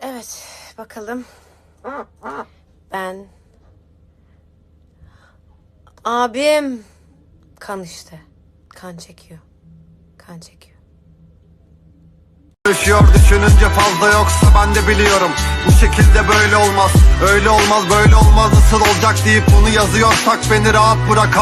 Evet, bakalım. Ben... Abim... Kan işte. Kan çekiyor. Kan çekiyor. Düşüyor düşününce fazla yoksa ben de biliyorum Bu şekilde böyle olmaz Öyle olmaz böyle olmaz nasıl olacak deyip bunu yazıyorsak beni rahat bırak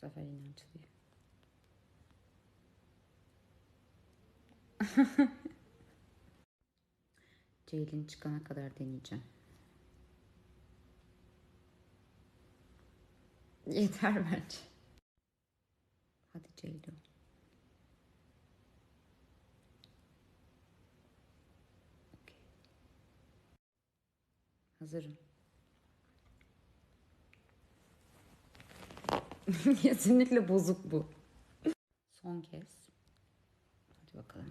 sefer inançlıyım. Ceylin çıkana kadar deneyeceğim. Yeter bence. Hadi Ceylin. Hazırım. Kesinlikle bozuk bu. Son kez. Hadi bakalım.